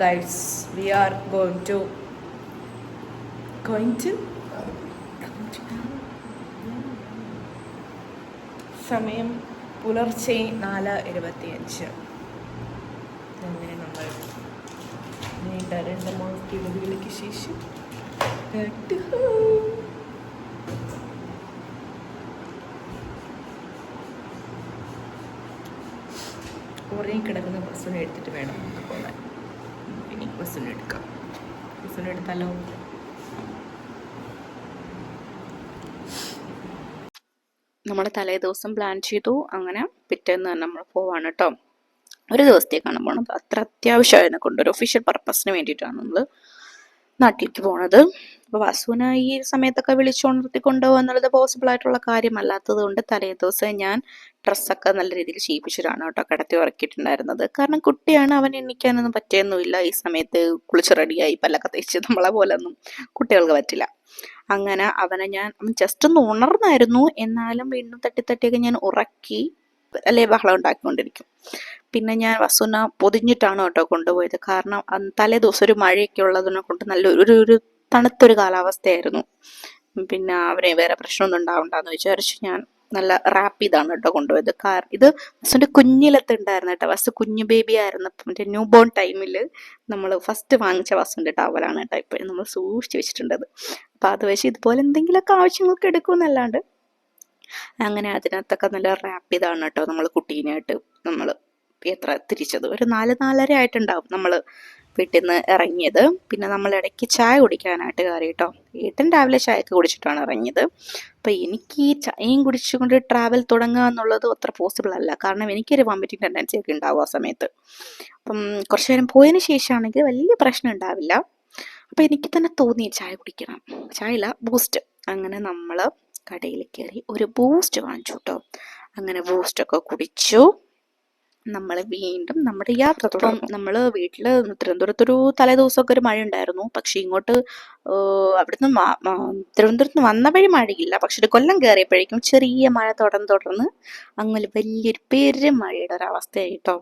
guys we are going to going to സമയം പുലർച്ചെ നാല് ഇരുപത്തിയഞ്ച്. അങ്ങനെ നമ്മൾ നീണ്ട രണ്ട് മാസത്തിലേക്ക് ശേഷം കുറേ കിടക്കുന്ന ബസ്സിനെ എടുത്തിട്ട് വേണം നമുക്ക് പോകാൻ. ഇനി ബസ്സിനെ എടുക്കാം. ബസ്സിനെ എടുത്താലോ? നമ്മൾ തലേ ദിവസം പ്ലാൻ ചെയ്തു. അങ്ങനെ പിറ്റേന്ന് തന്നെ നമ്മൾ പോവാണ് കേട്ടോ ഒരു ദിവസത്തേക്കാണ് പോണത്. അത്ര അത്യാവശ്യമായിരുന്നു കൊണ്ട് ഒരു ഒഫീഷ്യൽ പർപ്പസിന് വേണ്ടിയിട്ടാണ് നമ്മൾ നാട്ടിലേക്ക് പോണത്. അപ്പോൾ വസുവിനെ ഈ സമയത്തൊക്കെ വിളിച്ചുണർത്തി കൊണ്ടുപോകുക എന്നുള്ളത് പോസിബിൾ ആയിട്ടുള്ള കാര്യമല്ലാത്തത് കൊണ്ട് തലേ ദിവസം ഞാൻ ഡ്രസ്സൊക്കെ നല്ല രീതിയിൽ ചെയ്യിപ്പിച്ചിട്ടാണ് കേട്ടോ കിടത്തി ഉറക്കിയിട്ടുണ്ടായിരുന്നത്. കാരണം കുട്ടിയാണ് അവൻ എണ്ണിക്കാനൊന്നും പറ്റിയൊന്നുമില്ല. ഈ സമയത്ത് കുളിച്ച് റെഡിയായി പല്ലൊക്കെ തേച്ച് നമ്മളെ പോലെ ഒന്നും കുട്ടികൾക്ക് പറ്റില്ല. അങ്ങനെ അവനെ ഞാൻ ജസ്റ്റ് ഒന്ന് ഉണർന്നായിരുന്നു. എന്നാലും വീണ്ടും തട്ടി തട്ടിയൊക്കെ ഞാൻ ഉറക്കി അല്ലേ ബഹളം ഉണ്ടാക്കിക്കൊണ്ടിരിക്കും. പിന്നെ ഞാൻ വസുന പൊതിഞ്ഞിട്ടാണ് കേട്ടോ കൊണ്ടുപോയത്. കാരണം തലേ ദിവസം ഒരു മഴയൊക്കെ ഉള്ളതിനെ കൊണ്ട് നല്ല ഒരു ഒരു തണുത്തൊരു കാലാവസ്ഥയായിരുന്നു. പിന്നെ അവരെ വേറെ പ്രശ്നമൊന്നും ഉണ്ടാവണ്ടെന്ന് വിചാരിച്ചു ഞാൻ നല്ല റാപ്പ് ചെയ്താണ് കേട്ടോ കൊണ്ടുപോയത്. കാർ ഇത് വസുവിന്റെ കുഞ്ഞിലത്ത് ഉണ്ടായിരുന്നു കേട്ടോ. വസു കുഞ്ഞു ബേബി ആയിരുന്നു. മറ്റേ ന്യൂ ബോൺ ടൈമിൽ നമ്മൾ ഫസ്റ്റ് വാങ്ങിച്ച വസുവിന്റെ ടവലാണ് കേട്ടോ ഇപ്പോഴും നമ്മൾ സൂക്ഷിച്ച് വെച്ചിട്ടുണ്ടത്. അപ്പോൾ അത് വെച്ച് ഇതുപോലെ എന്തെങ്കിലുമൊക്കെ ആവശ്യങ്ങൾക്ക് എടുക്കുമെന്നല്ലാണ്ട് അങ്ങനെ അതിനകത്തൊക്കെ നല്ല റാപ്പ് ചെയ്താണ് കേട്ടോ നമ്മൾ കുട്ടീനായിട്ട് നമ്മൾ എത്ര തിരിച്ചത്? ഒരു നാല് നാലര ആയിട്ടുണ്ടാവും നമ്മൾ വീട്ടിൽ നിന്ന് ഇറങ്ങിയത്. പിന്നെ നമ്മൾ ഇടയ്ക്ക് ചായ കുടിക്കാനായിട്ട് കയറി കേട്ടോ ഏട്ടൻ രാവിലെ ചായയൊക്കെ കുടിച്ചിട്ടാണ് ഇറങ്ങിയത്. അപ്പം എനിക്ക് ഈ ചായയും കുടിച്ചുകൊണ്ട് ട്രാവൽ തുടങ്ങുക എന്നുള്ളത് അത്ര പോസിബിൾ അല്ല. കാരണം എനിക്കൊരു വോമിറ്റിംഗ് ടെൻഡൻസി ഒക്കെ ഉണ്ടാവും ആ സമയത്ത്. അപ്പം കുറച്ച് നേരം പോയതിന് ശേഷമാണെങ്കിൽ വലിയ പ്രശ്നം ഉണ്ടാവില്ല. അപ്പം എനിക്ക് തന്നെ തോന്നി ചായ കുടിക്കണം. ചായ ഇല്ല ബൂസ്റ്റ് അങ്ങനെ നമ്മൾ കടയിൽ കയറി ഒരു ബൂസ്റ്റ് വാങ്ങിച്ചു കേട്ടോ അങ്ങനെ ബൂസ്റ്റൊക്കെ കുടിച്ചു. നമ്മൾ വീണ്ടും നമ്മുടെ യാത്ര തുടർന്നു. നമ്മൾ വീട്ടിൽ തിരുവനന്തപുരത്തൊരു തലേ ദിവസമൊക്കെ ഒരു മഴ ഉണ്ടായിരുന്നു പക്ഷെ ഇങ്ങോട്ട് അവിടുന്ന് തിരുവനന്തപുരത്ത് വന്ന വഴി മഴയില്ല. പക്ഷെ ഒരു കൊല്ലം കയറിയപ്പോഴേക്കും ചെറിയ മഴ തുടർന്ന് തുടർന്ന് അങ്ങനെ വലിയൊരു പെരും മഴയുടെ ഒരു അവസ്ഥയായി കേട്ടോ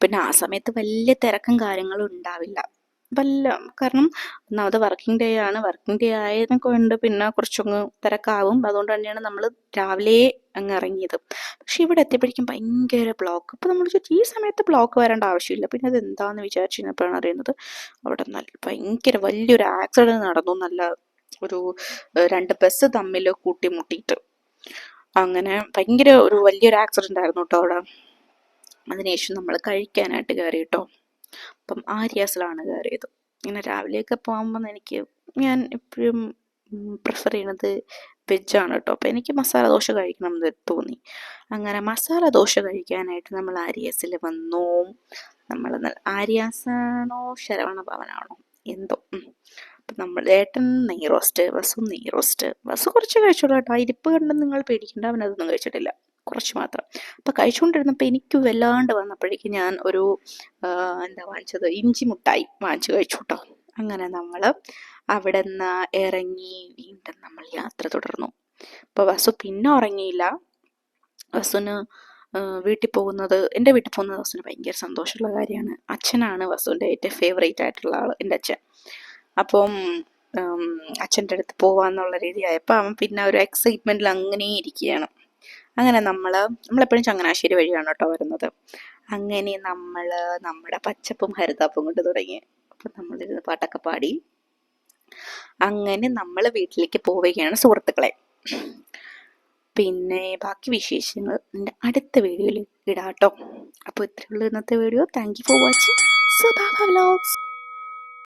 പിന്നെ ആ സമയത്ത് വലിയ തിരക്കും കാര്യങ്ങളും ഉണ്ടാവില്ല. വല്ല കാരണം ഒന്നാമത് വർക്കിംഗ് ഡേ ആണ്. വർക്കിംഗ് ഡേ ആയതിനെ കൊണ്ട് പിന്നെ കുറച്ചൊന്ന് തിരക്കാവും. അതുകൊണ്ട് തന്നെയാണ് നമ്മൾ രാവിലെ അങ്ങ് ഇറങ്ങിയത്. പക്ഷെ ഇവിടെ എത്തിയപ്പോഴേക്കും ഭയങ്കര ബ്ലോക്ക് അപ്പോൾ നമ്മൾ ചോദിച്ചു ഈ സമയത്ത് ബ്ലോക്ക് വരേണ്ട ആവശ്യമില്ല. പിന്നെ അത് എന്താണെന്ന് വിചാരിച്ചു കഴിഞ്ഞപ്പോഴാണ് അറിയുന്നത് അവിടെ നല്ല ഭയങ്കര വലിയൊരു ആക്സിഡന്റ് നടന്നു. നല്ല ഒരു രണ്ട് ബസ് തമ്മിൽ കൂട്ടിമുട്ടിയിട്ട്. അങ്ങനെ ഭയങ്കര ഒരു വലിയൊരു ആക്സിഡന്റ് ആയിരുന്നു കേട്ടോ അവിടെ. അതിനുശേഷം നമ്മൾ കഴിക്കാനായിട്ട് കയറി കേട്ടോ അപ്പം ആര്യാസിലാണ് കയറിയത്. ഇങ്ങനെ രാവിലെയൊക്കെ പോകുമ്പോൾ എനിക്ക് ഞാൻ എപ്പോഴും പ്രിഫർ ചെയ്യണത് വെജാണ് കേട്ടോ. അപ്പോൾ എനിക്ക് മസാല ദോശ കഴിക്കണം എന്ന് തോന്നി. അങ്ങനെ മസാല ദോശ കഴിക്കാനായിട്ട് നമ്മൾ ആര്യാസിൽ വന്നു. നമ്മൾ ആര്യാസാണോ ശരവണ ഭവനാണോ എന്തോ. അപ്പം നമ്മൾ ഏട്ടൻ നെയ് റോസ്റ്റ് വസു നെയ് റോസ്റ്റ് വസു കുറച്ച് കഴിച്ചോളൂ കേട്ടോ. ആ ഇരിപ്പ് കണ്ടെന്ന് നിങ്ങൾ പേടിക്കേണ്ട അവനതൊന്നും കഴിച്ചിട്ടില്ല. കുറച്ച് മാത്രം. അപ്പം കഴിച്ചുകൊണ്ടിരുന്നപ്പോൾ എനിക്ക് വല്ലാണ്ട് വന്നപ്പോഴേക്ക് ഞാൻ ഒരു എന്താ വാങ്ങിച്ചത്? ഇഞ്ചി മുട്ടായി വാങ്ങിച്ചു കഴിച്ചു കേട്ടോ അങ്ങനെ നമ്മൾ അവിടെ നിന്ന് ഇറങ്ങി വീണ്ടും നമ്മൾ യാത്ര തുടർന്നു. അപ്പോൾ വസു പിന്നെ ഉറങ്ങിയില്ല. വസുന് വീട്ടിൽ പോകുന്നത് എന്റെ വീട്ടിൽ പോകുന്നത് വസുന് ഭയങ്കര സന്തോഷമുള്ള കാര്യമാണ്. അച്ഛനാണ് വസുവിന്റെ ഏറ്റവും ഫേവറേറ്റ് ആയിട്ടുള്ള ആൾ എന്റെ അച്ഛൻ. അപ്പം അച്ഛന്റെ അടുത്ത് പോവാന്നുള്ള രീതിയായപ്പോൾ അവൻ പിന്നെ ഒരു എക്സൈറ്റ്മെന്റിൽ അങ്ങനെ ഇരിക്കുകയാണ്. അങ്ങനെ നമ്മൾ നമ്മളെപ്പോഴും ചങ്ങനാശ്ശേരി വഴിയാണ് കേട്ടോ വരുന്നത്. അങ്ങനെ നമ്മൾ നമ്മുടെ പച്ചപ്പും ഹരിതാപ്പും കൊണ്ട് തുടങ്ങി. അപ്പം നമ്മളിരുന്ന് പാട്ടൊക്കെ പാടി. അങ്ങനെ നമ്മൾ വീട്ടിലേക്ക് പോവുകയാണ് സുഹൃത്തുക്കളെ. പിന്നെ ബാക്കി വിശേഷങ്ങൾ എന്റെ അടുത്ത വീഡിയോയിൽ ഇടാം കേട്ടോ. അപ്പോൾ ഇത്രയുള്ള ഇന്നത്തെ video. Thank you for watching Sudha vlogs